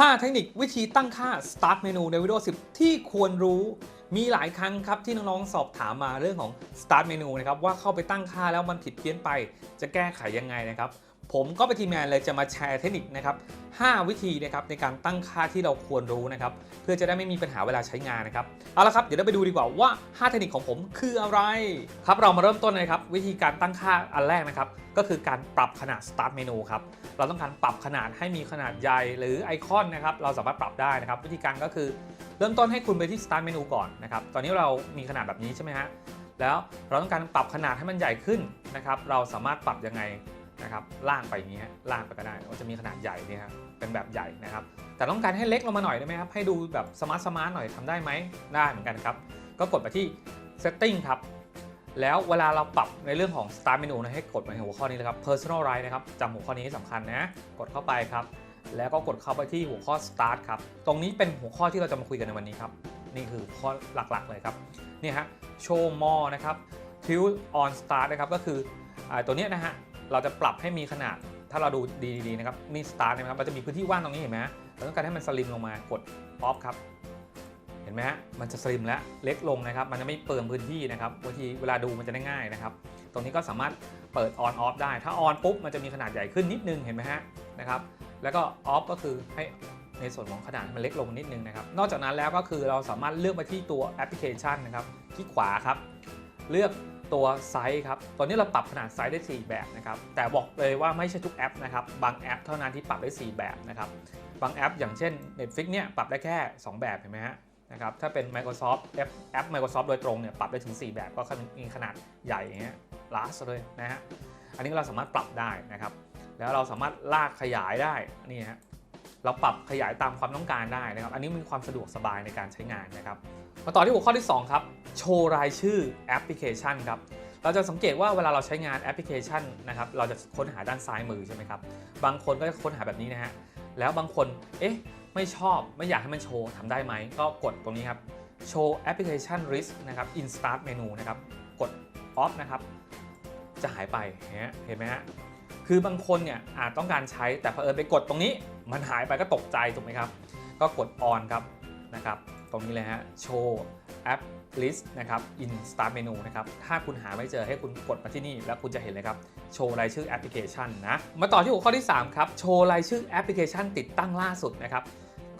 5 เทคนิควิธีตั้งค่า Start เมนูใน Windows 10 ที่ควรรู้มีหลายครั้งครับที่น้องๆสอบถามมาเรื่องของ Start เมนูนะครับว่าเข้าไปตั้งค่าแล้วมันผิดเพี้ยนไปจะแก้ไขยังไงนะครับ ผมก็ไปนทีมงานเลยจะมาแชร์เทคนิคนะครับ 5 วิธีนะครับในการตั้งค่าที่เราควรรู้นะครับ เพื่อจะได้ไม่มีปัญหาเวลาใช้งานนะครับ เอาละครับ เดี๋ยวเราไปดูดีกว่าว่า 5 เทคนิคของผมคืออะไร ครับ เรามาเริ่มต้นเลยครับ วิธีการตั้งค่าอันแรกนะครับ ก็คือการปรับขนาด start เมนูครับ เราต้องการปรับขนาดให้มีขนาดใหญ่หรือไอคอนนะครับ เราสามารถปรับได้นะครับ วิธีการก็คือเริ่มต้นให้คุณไปที่ start เมนูก่อนนะครับ ตอนนี้เรามีขนาดแบบนี้ใช่ไหมฮะ แล้วเราต้องการปรับขนาดให้มันใหญ่ขึ้นนะครับ เราสามารถปรับยังไง นะครับล่างไปอย่างนี้ฮะล่างไปก็ได้เราจะมีขนาดใหญ่เนี่ยครับเป็นแบบใหญ่นะครับ แต่ต้องการให้เล็กลงมาหน่อยได้ไหมครับ ให้ดูแบบสมาร์ทสมาร์ทหน่อยทำได้ไหมได้เหมือนกันครับ ก็กดไปที่ setting ครับ แล้วเวลาเราปรับในเรื่องของ start menu นะให้กดไปหัวข้อนี้เลยครับ personalize นะครับจำหัวข้อนี้ให้สำคัญนะ กดเข้าไปครับ แล้วก็กดเข้าไปที่หัวข้อ start ครับ ตรงนี้เป็นหัวข้อที่เราจะมาคุยกันในวันนี้ครับ นี่คือข้อหลักๆเลยครับ นี่ฮะ show more นะครับ tilt on start นะครับ ก็คืออตัวนี้นะฮะ เราจะปรับให้มีขนาด ถ้าเราดูดีๆนะครับนี่ start นะครับมันจะมีพื้นที่ว่างตรงนี้เห็นไหมเราต้องการให้มันสลิมลงมากด off ครับเห็นไหมฮะมันจะสลิมและเล็กลงนะครับ มันจะไม่เปิมพื้นที่นะครับบางทีเวลาดูมันจะได้ง่ายนะครับ ตรงนี้ก็สามารถเปิด on off ได้ ถ้า on ปุ๊บมันจะมีขนาดใหญ่ขึ้นนิดนึงเห็นไหมฮะนะครับ แล้วก็ off ก็คือให้ในส่วนของขนาดมันเล็กลงนิดนึงนะครับ นอกจากนั้นแล้วก็คือเราสามารถเลือกไปที่ตัวแอปพลิเคชันนะครับ ที่ขวาครับ เลือก ตัวไซส์ครับ ตอนนี้เราปรับขนาดไซส์ได้ 4 แบบนะครับ แต่บอกเลยว่าไม่ใช่ทุกแอปนะครับ บางแอปเท่านั้นที่ปรับได้ 4 แบบนะครับ บางแอปอย่างเช่น Netflix เนี่ยปรับได้แค่ 2 แบบเห็นไหมฮะนะครับ ถ้าเป็น Microsoft แอปแอป Microsoft โดยตรงเนี่ยปรับได้ถึง 4 แบบ ก็มีขนาดใหญ่อย่างเงี้ย large เลยนะฮะ อันนี้เราสามารถปรับได้นะครับ แล้วเราสามารถลากขยายได้ นี่ฮะ เราปรับขยายตามความต้องการได้นะครับ อันนี้มีความสะดวกสบายในการใช้งานนะครับ มาต่อที่หัวข้อที่ 2 ครับ โชว์รายชื่อแอปพลิเคชันครับ เราจะสังเกตว่าเวลาเราใช้งานแอปพลิเคชันนะครับ เราจะค้นหาด้านซ้ายมือใช่ไหมครับ บางคนก็จะค้นหาแบบนี้นะฮะ แล้วบางคน เอ๊ะ ไม่ชอบ ไม่อยากให้มันโชว์ทำได้ไหม ก็กดตรงนี้ครับ โชว์แอปพลิเคชัน list นะครับ in start menu นะครับ กด off นะครับ จะหายไป เห็นไหมเห็นไหมฮะ คือบางคนเนี่ยอาจต้องการใช้แต่เผอิญไปกดตรงนี้ มันหายไปก็ตกใจถูกไหมครับ ก็กด on ครับนะครับ ตรงนี้เลยฮะ show app list นะครับ in start menu นะครับ ถ้าคุณหาไม่เจอให้คุณกดมาที่นี่ แล้วคุณจะเห็นเลยครับ โชว์รายชื่อแอปพลิเคชันนะ มาต่อที่หัวข้อที่ 3 ครับ โชว์รายชื่อแอปพลิเคชันติดตั้งล่าสุดนะครับ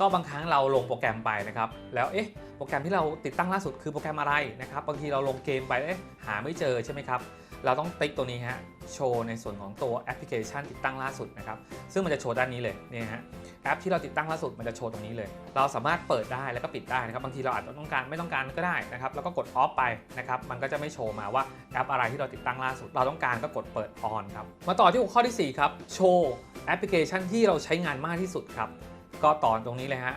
ก็บางครั้งเราลงโปรแกรมไปนะครับ แล้วเอ๊ะ โปรแกรมที่เราติดตั้งล่าสุดคือโปรแกรมอะไรนะครับ บางทีเราลงเกมไป เอ๊ะ หาไม่เจอใช่ไหมครับ เราต้องติ๊กตัวนี้ฮะโชว์ในส่วนของตัวแอปพลิเคชันติดตั้งล่าสุดนะครับซึ่งมันจะโชว์ด้านนี้เลยเนี่ยฮะแอปที่เราติดตั้งล่าสุดมันจะโชว์ตรงนี้เลย เราสามารถเปิดได้แล้วก็ปิดได้นะครับบางทีเราอาจจะต้องการไม่ต้องการก็ได้นะครับแล้วก็กดออฟไปนะครับมันก็จะไม่โชว์มาว่าแอปอะไรที่เราติดตั้งล่าสุด เราต้องการก็กดเปิดออนครับมาต่อที่หัวข้อที่ 4 ครับโชว์แอปพลิเคชันที่เราใช้งานมากที่สุดครับก็ตอนตรงนี้เลยฮะ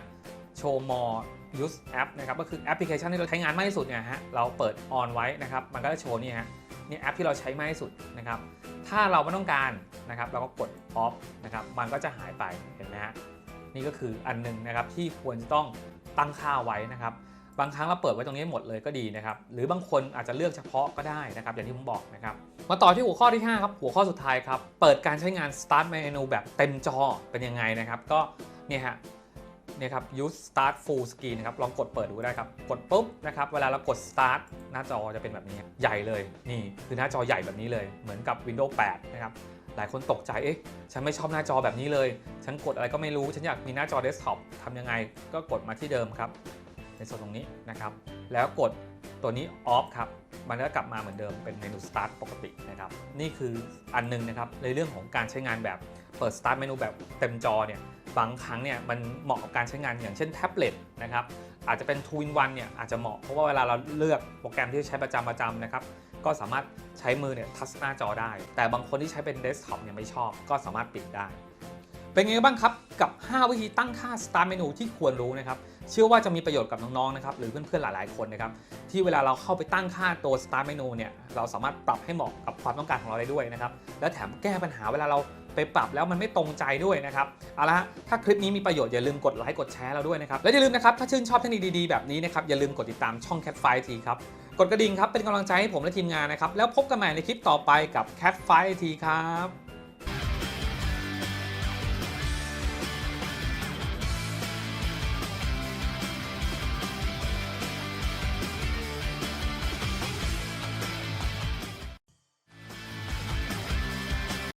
โชว์ more use app นะครับก็คือแอปพลิเคชันที่เราใช้งานมากที่สุดเนี่ยฮะเราเปิดออนไว้นะครับมันก็จะโชว์นี่ฮะ นี่แอปที่เราใช้มากที่สุดนะครับ ถ้าเราไม่ต้องการนะครับ เราก็กด off นะครับ มันก็จะหายไปเห็นไหมฮะนี่ก็คืออันหนึงนะครับที่ควรจะต้องตั้งค่าไว้นะครับ บางครั้งเราเปิดไว้ตรงนี้หมดเลยก็ดีนะครับ หรือบางคนอาจจะเลือกเฉพาะก็ได้นะครับ อย่างที่ผมบอกนะครับ มาต่อที่หัวข้อที่ 5 ครับ หัวข้อสุดท้ายครับ เปิดการใช้งาน start menu แบบเต็มจอเป็นยังไงนะครับ ก็เนี่ยฮะ เนี่ยครับ use start full screen นะครับ ลองกดเปิดดูได้ครับ กดปุ๊บนะครับ เวลาเรากด start หน้าจอจะเป็นแบบนี้ ใหญ่เลย นี่คือหน้าจอใหญ่แบบนี้เลย เหมือนกับ Windows 8 นะครับ หลายคนตกใจ เอ๊ะ ฉันไม่ชอบหน้าจอแบบนี้เลย ฉันกดอะไรก็ไม่รู้ ฉันอยากมีหน้าจอเดสก์ท็อปทำยังไง ก็กดมาที่เดิมครับ ในส่วนตรงนี้นะครับ แล้วกดตัวนี้ off ครับมันก็กลับมาเหมือนเดิมเป็นเมนู start ปกตินะครับ นี่คืออันหนึงนะครับในเรื่องของการใช้งานแบบเปิด start เมนูแบบเต็มจอเนี่ย บางครั้งเนี่ยมันเหมาะกับการใช้งานอย่างเช่นแท็บเล็ตนะครับอาจจะเป็น2 in 1เนี่ยอาจจะเหมาะเพราะว่าเวลาเราเลือกโปรแกรมที่ใช้ประจำประจำนะครับก็สามารถใช้มือเนี่ยทัชหน้าจอได้ แต่บางคนที่ใช้เป็นเดสก์ท็อปเนี่ยไม่ชอบ ก็สามารถปิดได้ เป็นไงบ้างครับ กับ 5 วิธีตั้งค่า Start Menu ที่ควรรู้นะครับ เชื่อว่าจะมีประโยชน์กับน้องๆนะครับหรือเพื่อนๆหลายๆคนนะครับที่เวลาเราเข้าไปตั้งค่าตัว Start Menu เนี่ยเราสามารถปรับให้เหมาะกับความต้องการของเราได้ด้วยนะครับและแถมแก้ปัญหาเวลาเรา ไปปรับแล้วมันไม่ตรงใจด้วยนะครับเอาละฮะถ้าคลิปนี้มีประโยชน์อย่าลืมกดไลค์กดแชร์เราด้วยนะครับและอย่าลืมนะครับถ้าชื่นชอบเทคนิคดีๆแบบนี้นะครับอย่าลืมกดติดตามช่อง Cat f i ทีครับกดกระดิ่งครับเป็นกำลังใจให้ผมและทีมงานนะครับแล้วพบกันใหม่ในคลิปต่อไปกับ Cat f i ทีครับ